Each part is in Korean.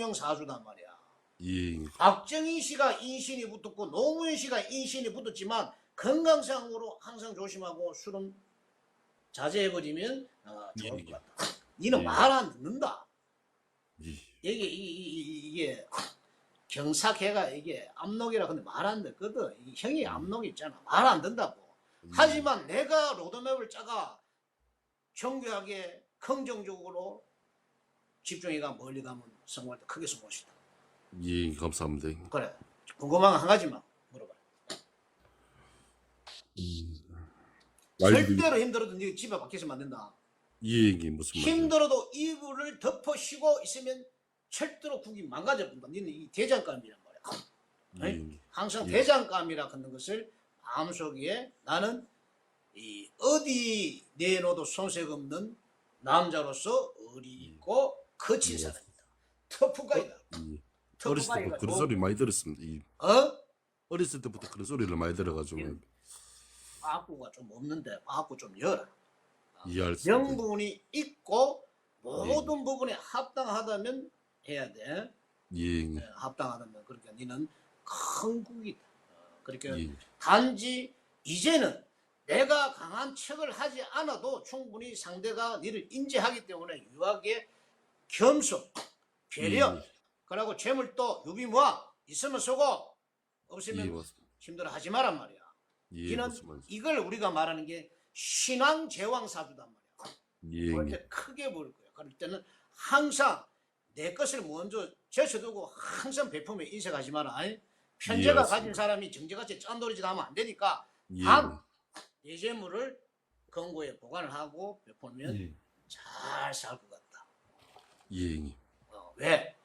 대통령 사주단 말이야. 예, 박정희 씨가 인신이 붙었고 노무현 씨가 인신이 붙었지만 건강상으로 항상 조심하고 술은 자제해버리면 어, 좋을 예. 것 같다. 니는 예. 말안 듣는다. 예, 이게 이, 이, 이- 이게 압록이라 근데 말 안 듣거든. 이 형이 압록이 있잖아. 말안 듣는다고. 음. 하지만 내가 로드맵을 짜가 정교하게 긍정적으로 집중해가 멀리 가면 성공할 때 크게 성공할 수 있다. 예, 감사합니다. 그래. 궁금한 거 한 가지만 물어봐. 말들이 절대로 힘들어도 네 집에 밖에서만 안 된다. 예, 이게 무슨 말이야? 힘들어도 이불을 덮어 쉬고 있으면 절대로 국이 망가져 본다. 너는 이 대장감이란 말이야. 예, 항상 예. 대장감이라 하는 것을 마음속에 나는 이 어디 내놓아도 손색 없는 남자로서 의리 있고 거친 예. 사람이다. 터프가이다. 예. 어렸을 터프가이가 때부터 그런 소리 많이 들었습니다. 이 어? 어렸을 때부터 그런 소리를 많이 들어가지고 예. 빠꾸가 좀 없는데 빠꾸 좀 열어. 이해할 수 있는. 명분이 있고 모든 부분에 합당하다면 해야 돼. 예, 네, 합당하다면 그러니까 니는 큰 국이다. 어, 그러니까 예, 단지 이제는 내가 강한 척을 하지 않아도 충분히 상대가 니를 인지하기 때문에 유하게 겸손, 배려, 예, 그리고 재물도 유비무화 있으면 쓰고 없으면 예. 힘들어 하지 말란 말이야. 예, 말이야? 이걸 우리가 말하는 게 신앙 제왕 사주단 말이야. 예, 그럴 때 크게 보일 거야. 그럴 때는 항상 내 것을 먼저 제쳐두고 항상 베품에 인색하지 마라. 편제가 예. 가진 사람이 정제같이 짠돌이짓 하면 안 되니까 예, 단내 재물을 건고에 보관을 하고 베풀면 예, 잘살것 같다. 예, 어, 왜?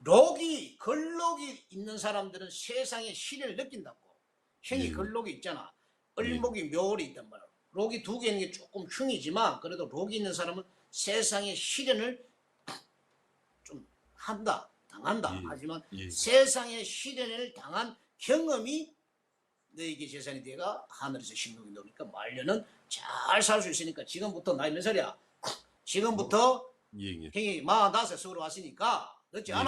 록이 걸록이 있는 사람들은 세상의 시련을 느낀다고. 형이 예. 걸록이 있잖아. 을목이 묘월이 있단 말이야. 록이 두 개 있는 게 조금 흉이지만 그래도 록이 있는 사람은 세상의 시련을 좀 한다, 당한다. 예. 하지만 예. 세상의 시련을 당한 경험이 너에게 재산이 돼가 하늘에서 신경이 나오니까 말년은 잘 살 수 있으니까 지금부터 나이 몇 살이야? 지금부터 예, 예. 형이 마흔다섯 서울 왔으니까 늦지 예. 않아.